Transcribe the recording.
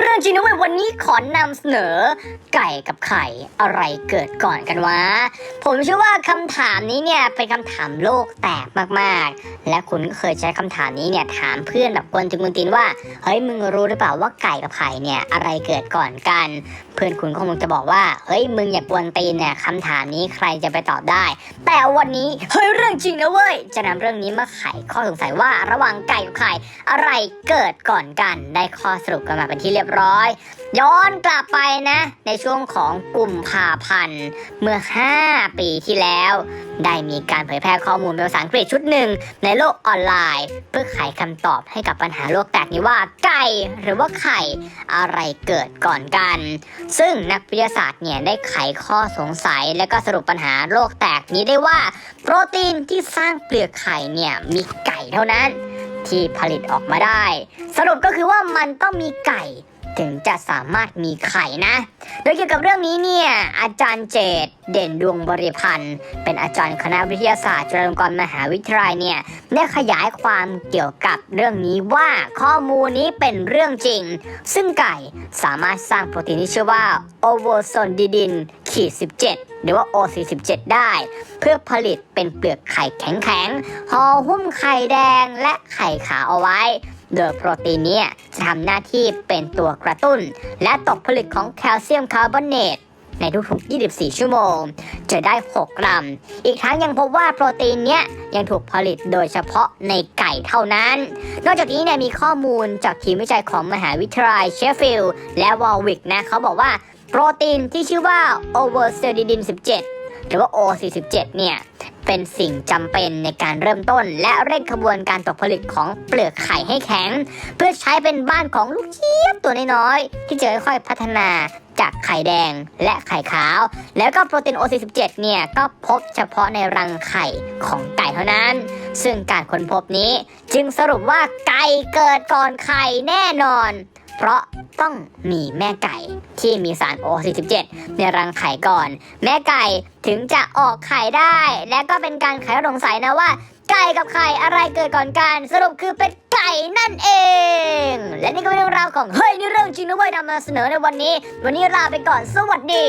เรื่องจริงนะเว้ยวันนี้ขอนำเสนอ ไก่กับไข่อะไรเกิดก่อนกันวะ ผมเชื่อว่าคำถามนี้เนี่ยเป็นคำถามโลกแตกมากๆ และคุณก็เคยใช้คำถามนี้เนี่ยถามเพื่อนแบบกวนถึงกุนตินว่าเฮ้ยมึงรู้หรือเปล่าว่าไก่กับไข่เนี่ยอะไรเกิดก่อนกัน เพื่อนคุณก็คงจะบอกว่าเฮ้ยมึงอย่ากวนตีนเนี่ยคำถามนี้ใครจะไปตอบได้ แต่วันนี้เฮ้ยเรื่องจริงนะเว้ยจะนำเรื่องนี้มาไขข้อสงสัยว่าระหว่างไก่กับไข่อะไรเกิดก่อนกันได้ข้อสรุปกันมาเป็นที่เรียบร้อย ย้อนกลับไปนะ ในช่วงของกลุ่มภาพันธ์เมื่อ 5 ปีที่แล้ว ได้มีการเผยแพร่ข้อมูลเป็นภาษาอังกฤษชุดหนึ่ง ในโลกออนไลน์ เพื่อไขคำตอบให้กับปัญหาโลกแตกนี้ว่าไก่หรือว่าไข่อะไรเกิดก่อนกัน ซึ่งนักวิทยาศาสตร์เนี่ยได้ไขข้อสงสัยและก็สรุปปัญหาโลกแตกนี้ได้ว่า โปรตีนที่สร้างเปลือกไข่เนี่ยมีไก่เท่านั้นที่ผลิตออกมาได้ สรุปก็คือว่ามันต้องมีไก่ ถึงจะสามารถมีไข่นะ โดยเกี่ยวกับเรื่องนี้เนี่ยอาจารย์เจตเด่นดวงบริพันธ์ เป็นอาจารย์คณะวิทยาศาสตร์จุฬาลงกรณ์มหาวิทยาลัยเนี่ยได้ขยายความเกี่ยวกับเรื่องนี้ว่าข้อมูลนี้เป็นเรื่องจริง ซึ่งไก่สามารถสร้างโปรตีนที่ชื่อว่าโอโวโซนดิดินขีด17หรือว่า O47 ได้ เพื่อผลิตเป็นเปลือกไข่แข็งๆห่อหุ้มไข่แดงและไข่ขาวเอาไว้ โดยโปรตีนนี้จะทำหน้าที่เป็นตัวกระตุ้น และตกผลึกของแคลเซียมคาร์บอเนตในทุกๆ 24 ชั่วโมง จะได้ 6 กรัม อีกทั้งยังพบว่าโปรตีนเนี้ยยังถูกผลิตโดยเฉพาะในไก่เท่านั้น นอกจากนี้เนี่ยมีข้อมูลจากทีมวิจัยของมหาวิทยาลัยเชฟฟิลด์และวอลวิกนะเขาบอกว่าโปรตีนที่ชื่อว่า o v e r s e r i d i n 17 หรือว่า O47 เนี่ย เป็นสิ่งจำเป็นในการเริ่มต้น และเร่งขบวนการตกผลึกของเปลือกไข่ให้แข็ง เพื่อใช้เป็นบ้านของลูกเจี๊ยบตัวน้อยๆที่จะค่อยๆพัฒนา จากไข่แดงและไข่ขาว แล้วก็โปรตีน O47 เนี่ยก็พบเฉพาะในรังไข่ของไก่เท่านั้น ซึ่งการค้นพบนี้จึงสรุปว่าไก่เกิดก่อนไข่แน่นอน เพราะต้องมีแม่ไก่ที่มีสาร O47 ในรังไข่ก่อน แม่ไก่ถึงจะออกไข่ได้ และก็เป็นการไขสงสัยนะว่า ไก่กับไข่อะไรเกิดก่อนกัน สรุปคือเป็นไก่นั่นเอง รื่องราวของเฮ้ยนี่เรื่องจริงนะเว้ยนำมาเสนอในวันนี้ วันนี้ลาไปก่อนสวัสดี